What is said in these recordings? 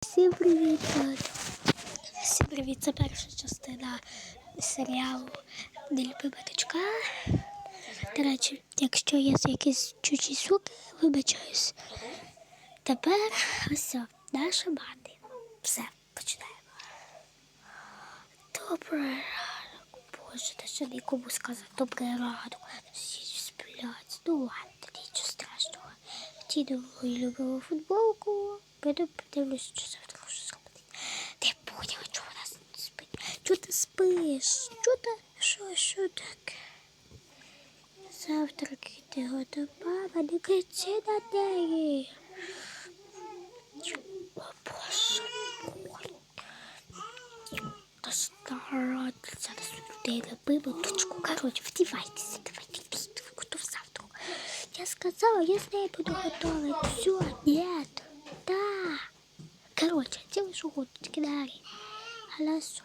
Всім привіт! Всім привіт! Це перша частина серіалу Нелюбима дочка. До речі, якщо є якісь чужі звуки, вибачаюсь. Тепер все, наша мати. Все, починаємо. Добрий ранок. Боже, та що нікому сказати добрий ранок. Всі сплять. Ну ладно, нічого страшного. Втіну мою любиму футболку. Піду подивлюсь, що завтра можу зробити. Ти поняла, чого вона спить? Чого ти спиш? Чого ти? Що, що таке? Завтра йти готова, не кричи на неї. О, Боже мой. Та старатися на людей любиму дочку. Короче, вдівайтеся, давайте йдіть, готов завтра. Я сказала, я з нею буду готова. Все, нет. Да. Короче, делай, только дари. Хорошо.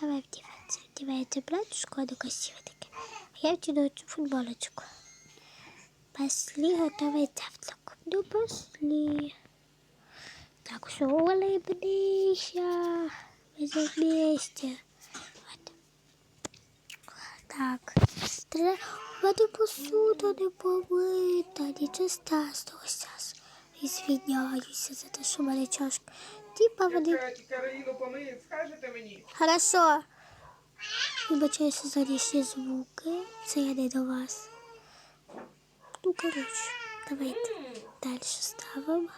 Давай вдеваться. Вдевается платьишко, оно красивое такое. А я втяну эту футболочку. Пошли готовить завтрак. Ну, пошли. Так, все, улыбнися. Мы за вместе. Вот. Так. Мене посуда не помита, нічого страшного зараз. Ізвиняюся за те, що в мене чашка. Типа вони... Кароліну помиють, скажете мені? Хорошо. Вибачаюся за лишні звуки. Це я не до вас. Ну, коротше, давайте далі ставимо.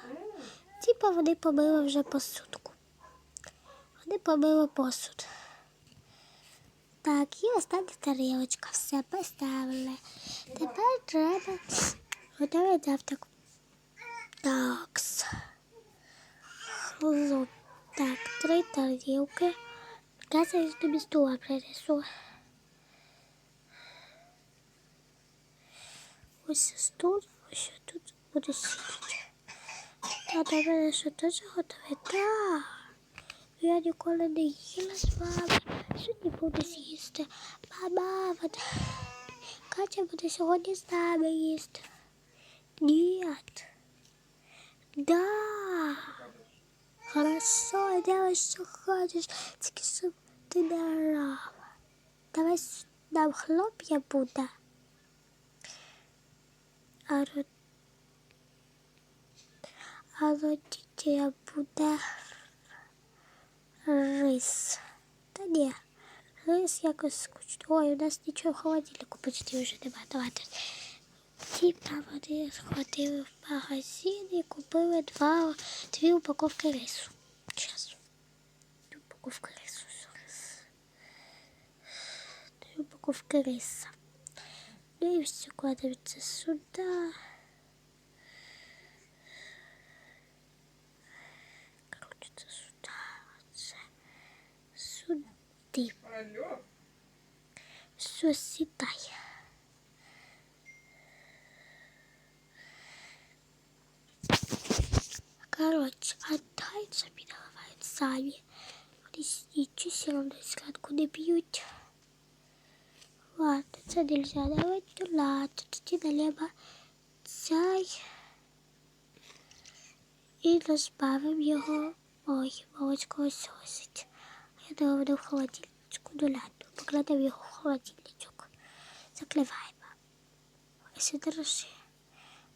Типа вони помили вже посудку. Вони помили посуд. Так, і остання тарілочка. Все поставили. Тепер треба готувати завтрак. Такс. Зо- Так, три тарілки. Зараз я тобі стула принесу. Ось стул, ось тут буде сидіти. Та до мене що теж готове? Так. Я ніколи не їла з вами. Сьогодні буду з'їсти. Мама, от... Катя буде сьогодні з нами їсти. Ні. Да. Хорошо, делай, что хочешь. Тільки щоб ти не орав. Давай с- нам хлоп'я буде. А ро- а родителя буде рис. Та ні, рис якось скучно. Ой, у нас нічого в холодильнику почти вже немає. Давайте. Типа вони сходили в магазин і купили два, дві упаковки рису. Зараз. Дві упаковки рису. зараз. Дві упаковки риса. Ну і все кладемо це сюди. Короче, це сюди. Все, сідай. Короче, а дальше наливають самі. Вони нічого все равно сладку не п'ють. Ладно, це нельзя давати ладно. Тоді наліво чай. І розбавимо його. Ой, молочко сосить. Я думаю, воно в холодильничку. Ну ладно, покладемо його в холодильничок. Закриваємо. Ось і дорожи.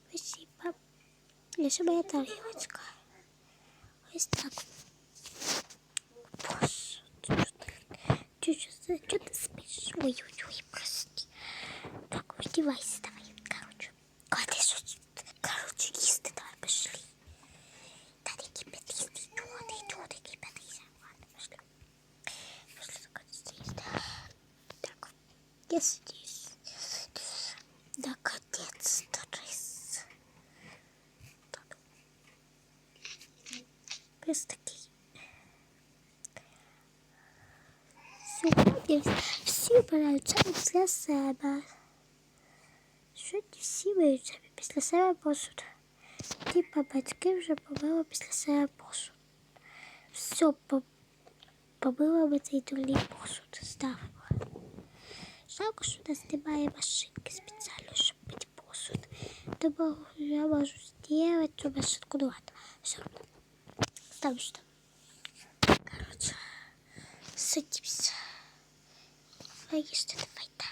Спасибо. Лише моя тарілочка. Ось так. Боже, ти що ти? Чого ти, чого ти спиш? Ой-ой-ой, прости. Так, вдівайся давай. Сьогодні всі беруть чай після себе. Сьогодні всі беруть чай після себе посуд. Типа батьки вже помили після себе посуд. Все, по- помили ми цей дурний посуд. Ставимо. Жалко, що у нас немає машинки спеціально, щоб мити посуд. Тому я можу зробити цю машинку. Ну ладно, все. поставлю сюда. Короче, садимся. Логично, давай, да.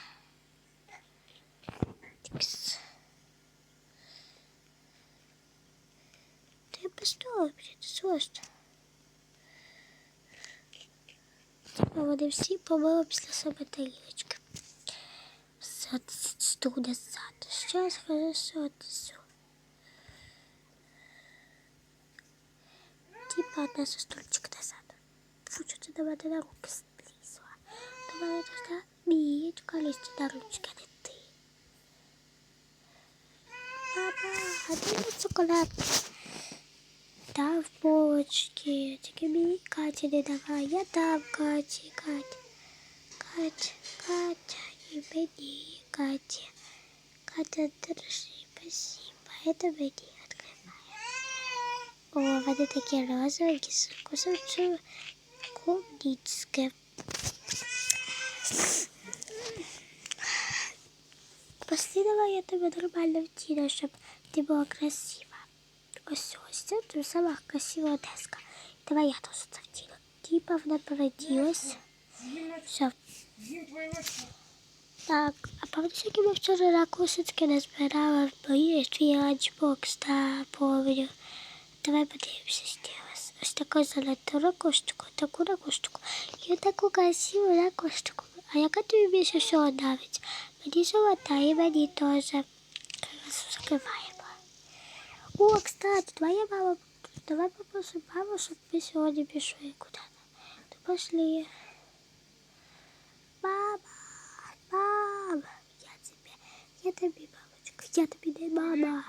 Тикс. Ты поставила, блин, сложно. Вони всі помили після себе тарілочки. Все стук назад. Сейчас хорошо отнесу. Типа отнесу стульчик назад. Фу, что ты до мене на руки злізла. До мене туди мієчка лізти на ручки, а не ти. Мама, а де мій цуколад? Та в полочці. Тільки мені Каті не давай. Я дам Каті, Катя. Катя, Катя, і мені, Катя. Катя, держи, спасибо. Это мені відкриває. О, вони такі розовенькі, з вкусом клубнички. Послідала я тебе нормально втіла, щоб ти була красива. Ось ось це тут сама красива деска. Давай я теж це втіла. Типа вона переділась. Все. З'їм твої очі. Так, а пам'ятаєш, як ми вчора ракушечки назбирали в мої твій ланчбокс, та помню. Давай подивимося ще раз. Ось таку золоту ракушечку, таку ракушечку. І таку красиву ракушечку. А яка тобі більше всього нравиться? Мені золота і мені теж. Зараз закриваємо. О, кстати, твоя мама, давай попросим маму, щоб ми сьогодні пішли куди. То пошли. Мама, мама, я тебе, я тебе, мамочка, я тебе не мама.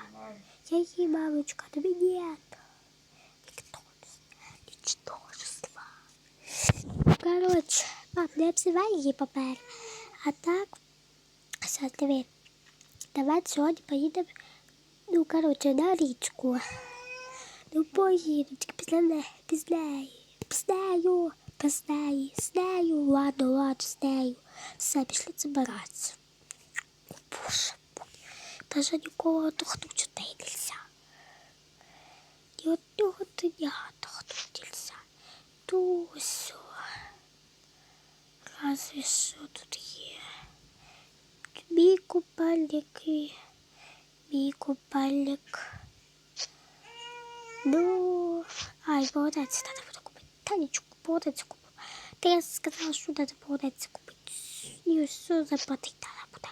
Я ей мамочка, тобі нет. Никто не ничтожество. Короче, мам, не обзивай її папер. А так, А. Давай сьогодні поедем ну, короче на речку. Ну поїду, тільки пізне, пізне, пізнею, пізнею, ладно, ладно, знею. Все, пішли забиратися. Боже мой, даже нікого тохнути не нельзя. Ні одного дня тохнути нельзя. Тусю. Ну, Разве що Мій купальник і мій купальник. Ну, ай, молодець, треба буде купити. Танечку, молодець купив. Ти я сказала, що треба молодець купити. І все заплатити треба буде.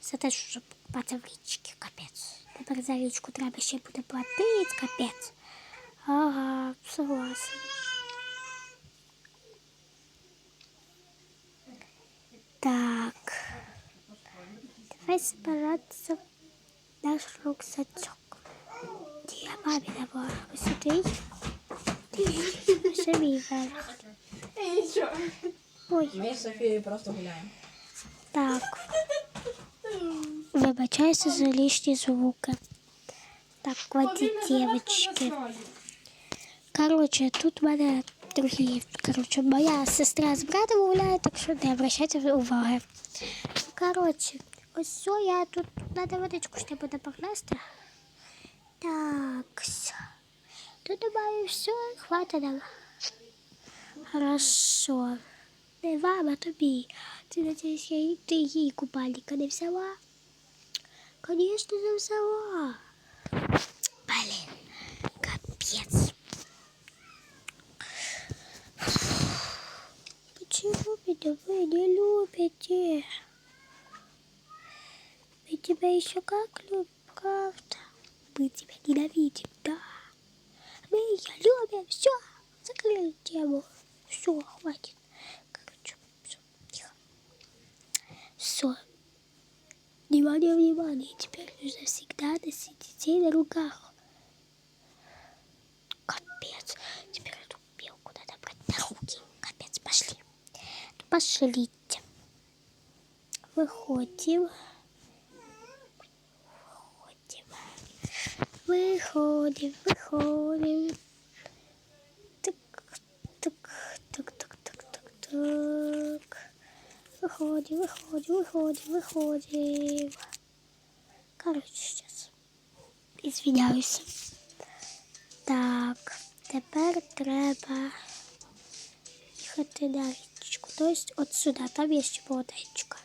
За те, що покупати в річці, капець. Тепер за річку треба ще буде платити, капець. Ага, согласен. Давай збиратися в наш рюкзачок. Я мамі давала. Ось сюди. Ось мій верх. Нічого. Ой, Ми з Софією просто гуляємо. так. Вибачайся за лишні звуки. Так, кладіть, девочки. Короче, тут в мене другі. Короче, моя сестра з братом гуляє, так що не обращайте уваги. Короче, ось все, я тут надо водичку ще буде покласти. Так. все. Тут думаю, все, хватить нам. Хорошо. Не вам, а тобі. Ти надіюсь, я їй- ти їй купальника не взяла? Конечно, не взяла. Блин, капец. Почему меня вы не любите? Тебя еще как любим, правда? Мы тебя ненавидим, да? Мы ее любим, все, закрыли тему. Все, хватит. Короче, все, тихо. Все. Внимание, внимание. Теперь нужно всегда носить детей на руках. Капец. Теперь эту белку надо брать на руки. Капец, пошли. Пошлите. Выходим. Выходим. Выходим, выходим. Так, так, так, так, так, так, так. Выходим, выходим, выходим, выходим. Короче, сейчас. Извиняюсь. Так, Тепер треба їхати на річку. Тобто от сюди, там є ще водичка.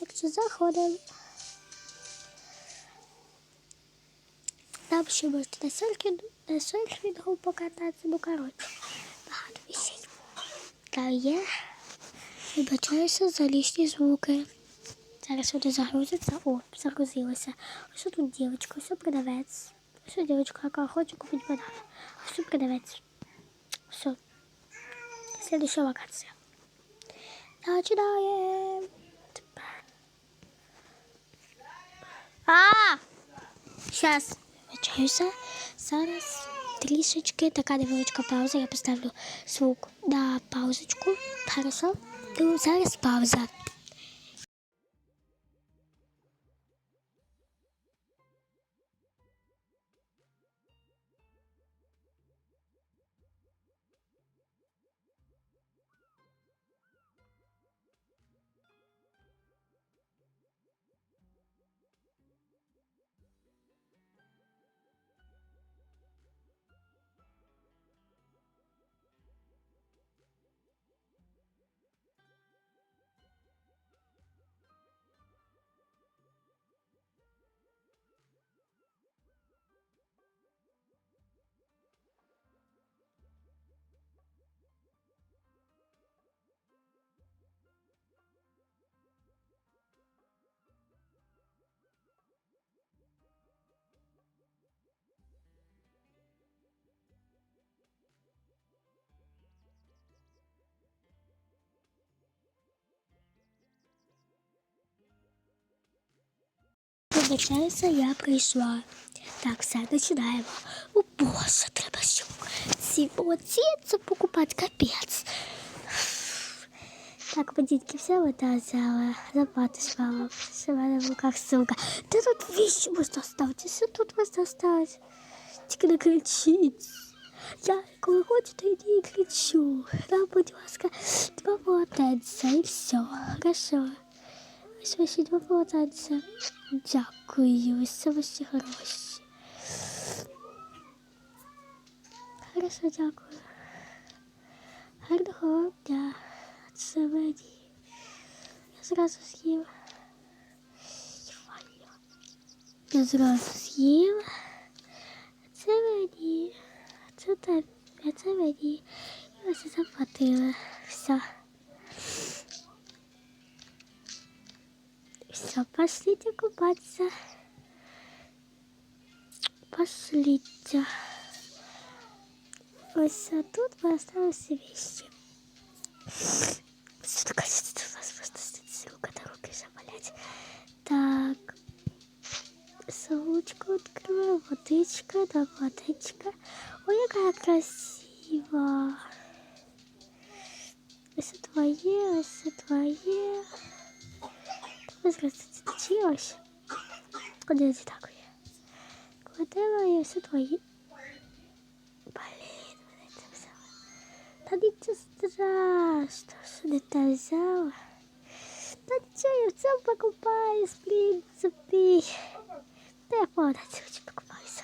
Так що заходимо. Там ще можна на серфінгу, на серфінгу покататися, ну коротше, багато висить. Та є, вибачаюся за лишні звуки. Зараз вони загрузиться. О, загрузилося. Ось тут дівчинка, ось продавець. Ось дівчинка, яка хоче купити банан. Ось продавець. Все. Следующая локація. Починаємо. Тепер. А! Сейчас. Вибачаюся. Зараз трішечки така невеличка пауза. Я поставлю звук на паузочку. Хорошо? Ну, зараз пауза. Вибачаюся, я прийшла. Так, все, починаємо. О, Боже, треба що ці молодці це покупати, капець. Так, водітки, все вода взяла, лопати свала, все в мене в руках сумка. Де тут вещи можна оставити? Все тут можна оставити. Тільки не кричіть. Я коли хочу, то йди і кричу. Нам, будь ласка, два полотенця і все. Хорошо. Ось ваші два полотенця. Дякую, ось це ваші гроші. Хорошо, дякую. Гарного вам дня. Це мені. Я зразу з'їм. Файно. Я зразу з'їм. Це мені. Це тобі. А це мені. І ось і заплатила. Все. Все, пошлите купаться. Пошлите. Ось а тут мы осталось вещи. Что такое у нас просто стоит рука до руки заболеть. Так. Сумочку открываю. Водичка, да, водичка. Ой, какая красивая. Ось твоє, ось твоє. Ось розточилось. Куди це так є? Кладемо і все твої. Блін, мене це взяла. Та нічого страшного, що не те взяла. Та нічого, я все покупаюсь, в принципі. Та я повністю покупаюся.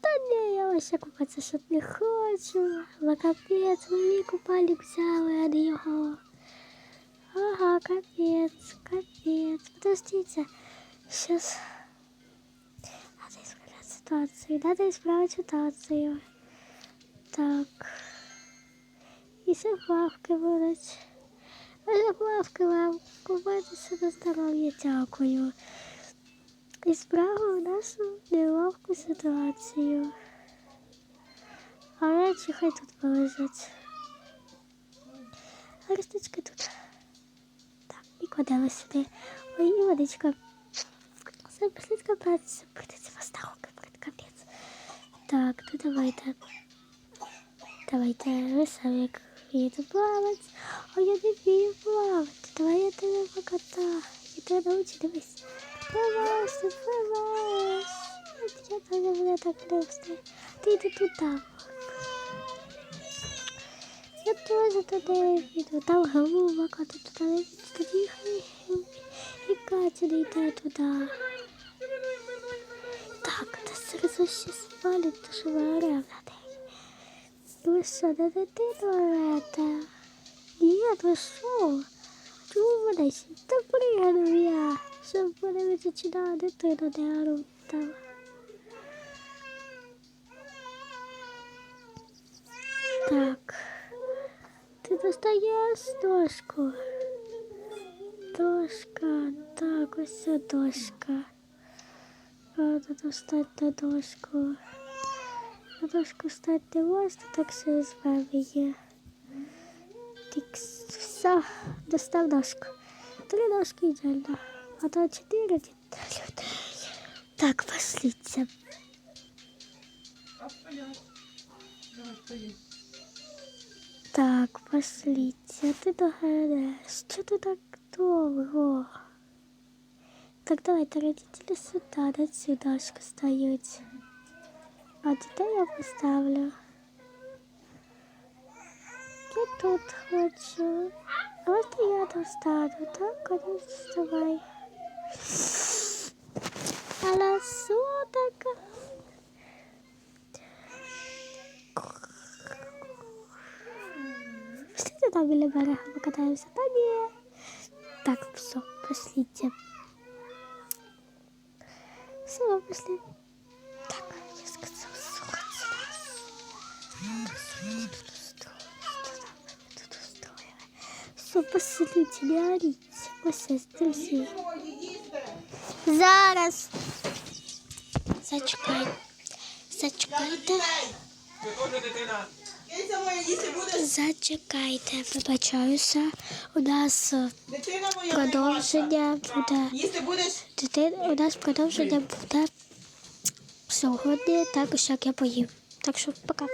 Та ні, я вообще купатися що не хочу. Лакапець, мені купальник взяли, а не його. Ага, капец, капец. Подождите. Сейчас. Надо исправлять ситуацию. Надо исправить ситуацию. Так. І заглавки будуть. А заглавки вам купайтеся на здоров'я, дякую. І справу нашу неловку ситуацію. А речі хай тут полежать. А листочки тут. Так, і кладемо сюди. Ой, і водичка. Все, післідь копатися. Придеться вас на руки, прид капець. Так, ну давайте. Давайте, ви самі як вмієте плавати. А я не вмію плавати. Давай я тебе покатаю. Я тебе научу, дивись. Пливаєш, ти пливаєш. Я там не буде так не встаю. Ти йди туди. тоже туди піду. Там голубок, а тут туди тоді хай і Катя не йде туди. Так, це все зараз ще спалять, то що ви орев на неї. Ви що, на дитину орете? Ні, ви що? Чому мене ще та пригнув я, щоб мене не зачинала дитина не орутала. Так. Ти достаєш дошку. Дошка. Так, ось ця дошка. Треба достати дошку. На дошку стати можна, так що звемо її. Тікс. Все, достав дошку. Три дошки ідеально. А то чотири для людей. Так, пошліться. А стоять. Давай, стоять. Так, пошліться, ти догадаєш. Що ти так довго? Так, давайте родителі сюди, на цю дошку стають. А дітей я поставлю. Я тут хочу. А ось я достану, так? Конечно, давай. Але що таке? Пошли там біля берега покатаємося. Та ні. Так, все, пошлите. Все, пошли. Так, я сказал, Все, пошлите, не орите. Ось, друзі. Зараз. Зачекай. Зачекайте. Ви теж дитина. Зачекайте, вибачаюся. У нас е, продовження буде. Дитин, у нас продовження буде сьогодні, також як я поїм. Так що пока.